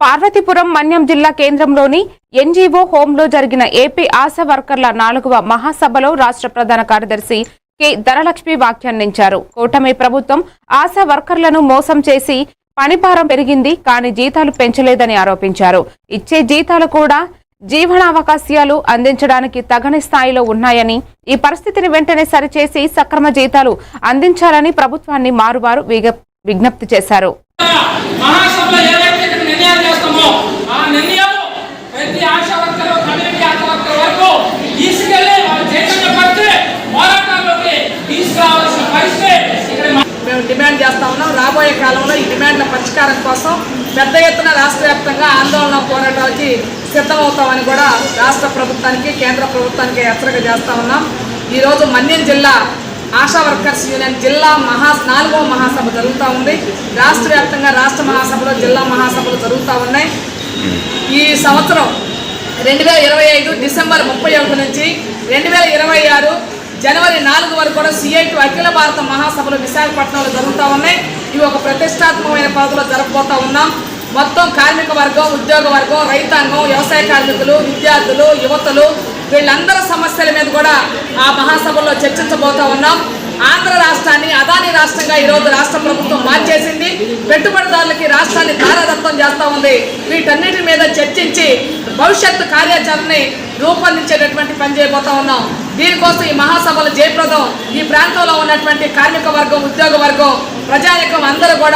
పార్వతీపురం మన్యం జిల్లా కేంద్రంలోని ఎన్జీఓ హోంలో జరిగిన ఏపీ ఆశా వర్కర్ల నాలుగవ మహాసభలో రాష్ట్ర ప్రధాన కార్యదర్శి కె ధనలక్ష్మి వ్యాఖ్యానించారు. కూటమి ప్రభుత్వం ఆశా వర్కర్లను మోసం చేసి పనిభారం పెరిగింది కానీ జీతాలు పెంచలేదని ఆరోపించారు. ఇచ్చే జీతాలు కూడా జీవనావకాశాలు అందించడానికి తగని స్థాయిలో ఉన్నాయని ఈ పరిస్థితిని వెంటనే సరిచేసి సక్రమ జీతాలు అందించాలని ప్రభుత్వాన్ని మారువారు విజ్ఞప్తి చేశారు. మేము డిమాండ్ చేస్తా ఉన్నాం. రాబోయే కాలంలో ఈ డిమాండ్ల పరిష్కారం కోసం పెద్ద ఎత్తున రాష్ట్ర వ్యాప్తంగా ఆందోళన పోరాటాలకి సిద్ధమవుతామని కూడా రాష్ట్ర ప్రభుత్వానికి కేంద్ర ప్రభుత్వానికి హెచ్చరిక చేస్తా ఉన్నాం. ఈరోజు మన్యం జిల్లా ఆశా వర్కర్స్ యూనియన్ జిల్లా మహా నాలుగవ మహాసభ జరుగుతూ ఉంది. రాష్ట్ర వ్యాప్తంగా రాష్ట్ర మహాసభలో జిల్లా మహాసభలు జరుగుతూ ఉన్నాయి. ఈ సంవత్సరం రెండు వేల ఇరవై ఐదు డిసెంబర్ ముప్పై ఒకటి నుంచి రెండు వేల ఇరవై ఆరు జనవరి నాలుగు వరకు కూడా సిఐటి అఖిల భారత మహాసభలు విశాఖపట్నంలో జరుగుతూ ఉన్నాయి. ఇవి ఒక ప్రతిష్టాత్మకమైన పద్ధతిలో జరగబోతా ఉన్నాం. మొత్తం కార్మిక వర్గం ఉద్యోగ వర్గం రైతాంగం వ్యవసాయ కార్మికులు విద్యార్థులు యువతలు వీళ్ళందరి సమస్యల మీద కూడా ఆ మహాసభలో చర్చించబోతా ఉన్నాం. ఆంధ్ర రాష్ట్రాన్ని అదాని రాష్ట్రంగా ఈరోజు రాష్ట్ర ప్రభుత్వం మార్చేసింది. పెట్టుబడిదారులకి రాష్ట్రాన్ని దారాదత్తం చేస్తూ ఉంది. వీటన్నిటి మీద చర్చించి భవిష్యత్తు కార్యాచరణని రూపొందించేటటువంటి పని చేయబోతా ఉన్నాం. దీనికోసం ఈ మహాసభలు జయప్రదం ఈ ప్రాంతంలో ఉన్నటువంటి కార్మిక వర్గం ఉద్యోగ వర్గం ప్రజానికం అందరూ కూడా